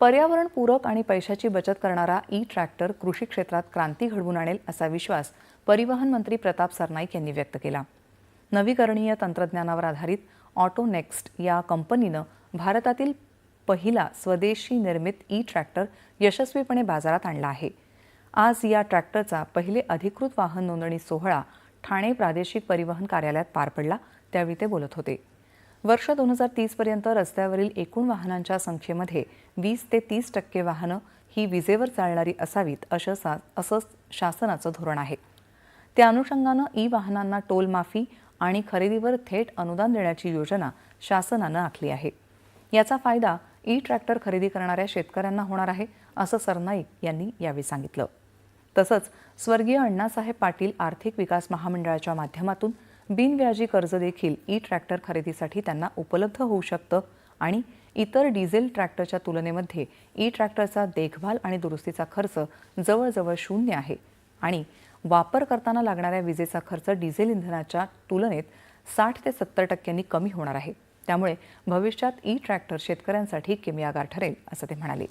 पर्यावरणपूरक आणि पैशाची बचत करणारा ई ट्रॅक्टर कृषी क्षेत्रात क्रांती घडवून आणेल असा विश्वास परिवहन मंत्री प्रताप सरनाईक यांनी व्यक्त केला. नवीकरणीय तंत्रज्ञानावर आधारित ऑटो नेक्स्ट या कंपनीनं भारतातील पहिला स्वदेशी निर्मित ई ट्रॅक्टर यशस्वीपणे बाजारात आणला आहे. आज या ट्रॅक्टरचा पहिले अधिकृत वाहन नोंदणी सोहळा ठाणे प्रादेशिक परिवहन कार्यालयात पार पडला त्यावेळी ते बोलत होते. वर्ष दोन हजार तीसपर्यंत रस्त्यावरील एकूण वाहनांच्या संख्येमध्ये वीस ते तीस टक्के वाहनं ही विजेवर चालणारी असावीत असं सा असं शासनाचं धोरण आहे. त्या अनुषंगानं ई वाहनांना टोल माफी आणि खरेदीवर थेट अनुदान देण्याची योजना शासनानं आखली आहे. याचा फायदा ई ट्रॅक्टर खरेदी करणाऱ्या शेतकऱ्यांना होणार आहे असं सरनाईक यांनी यावेळी सांगितलं. तसंच स्वर्गीय अण्णासाहेब पाटील आर्थिक विकास महामंडळाच्या माध्यमातून बिनव्याजी कर्ज देखील ई ट्रॅक्टर खरेदीसाठी त्यांना उपलब्ध होऊ शकतं आणि इतर डिझेल ट्रॅक्टरच्या तुलनेमध्ये ई ट्रॅक्टरचा देखभाल आणि दुरुस्तीचा खर्च जवळजवळ शून्य आहे. आणि वापर करताना लागणाऱ्या विजेचा खर्च डिझेल इंधनाच्या तुलनेत साठ ते सत्तर टक्क्यांनी कमी होणार आहे. त्यामुळे भविष्यात ई ट्रॅक्टर शेतकऱ्यांसाठी किमयागार ठरेल असं ते म्हणाले.